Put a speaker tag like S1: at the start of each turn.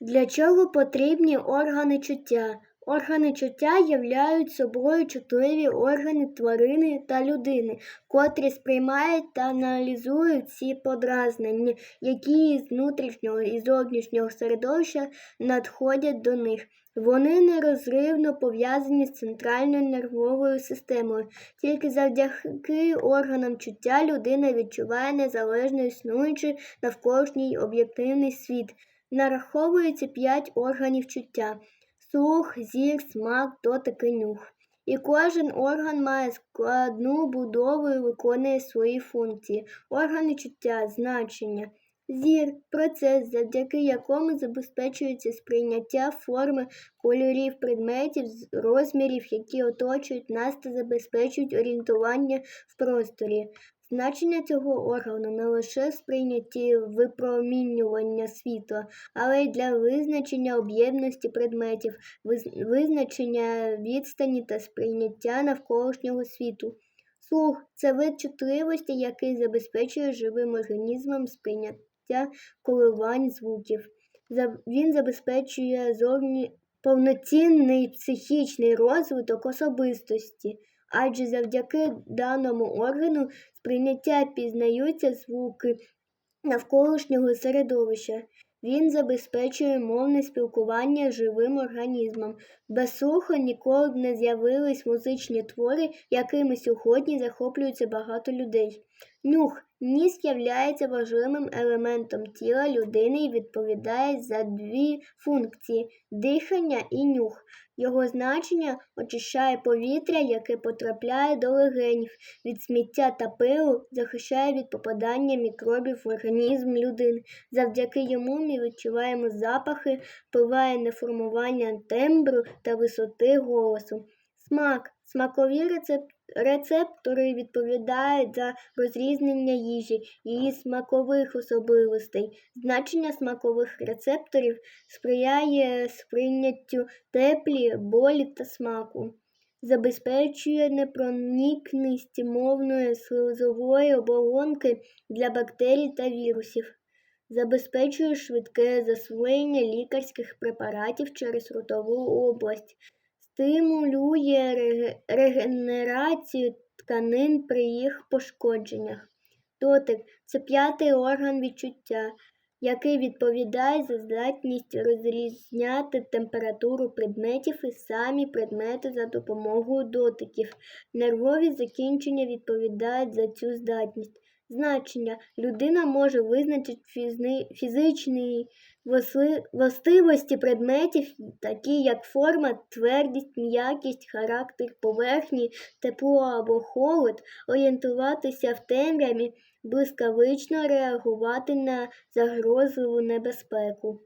S1: Для чого потрібні органи чуття? Органи чуття являють собою чутливі органи тварини та людини, котрі сприймають та аналізують ці подразнення, які з внутрішнього і зовнішнього середовища надходять до них. Вони нерозривно пов'язані з центральною нервовою системою. Тільки завдяки органам чуття людина відчуває незалежно існуючий навколишній об'єктивний світ. Нараховується п'ять органів чуття слух, зір, смак, дотик і нюх. І кожен орган має складну будову і виконує свої функції. Органи чуття, значення. Зір процес, завдяки якому забезпечується сприйняття форми, кольорів, предметів, розмірів, які оточують нас та забезпечують орієнтування в просторі. Значення цього органу не лише в сприйнятті випромінювання світла, але й для визначення об'ємності предметів, визначення відстані та сприйняття навколишнього світу. Слух це вид чутливості, який забезпечує живим організмам сприйняття коливань звуків. Він забезпечує зовні повноцінний психічний розвиток особистості, адже завдяки даному органу сприйняття пізнаються звуки навколишнього середовища. Він забезпечує мовне спілкування живим організмом. Без слуху ніколи б не з'явились музичні твори, якими сьогодні захоплюється багато людей. Нюх ніс являється важливим елементом тіла людини і відповідає за дві функції дихання і нюх. Його значення очищає повітря, яке потрапляє до легенів від сміття та пилу, захищає від попадання мікробів в організм людини. Завдяки йому ми відчуваємо запахи, впливає на формування тембру та висоти голосу. Смак. Смакові рецеп- рецептори відповідають за розрізнення їжі, її смакових особливостей. Значення смакових рецепторів сприяє сприйняттю теплі, болі та смаку. Забезпечує непроникність мовної слизової оболонки для бактерій та вірусів. Забезпечує швидке засвоєння лікарських препаратів через ротову область. Стимулює регенерацію тканин при їх пошкодженнях. Дотик це п'ятий орган відчуття, який відповідає за здатність розрізняти температуру предметів і самі предмети за допомогою дотиків. Нервові закінчення відповідають за цю здатність. Значення людина може визначити фізни- фізичні властивості предметів, такі як форма, твердість, м'якість, характер поверхні, тепло або холод, орієнтуватися в темряві, блискавично реагувати на загрозливу небезпеку.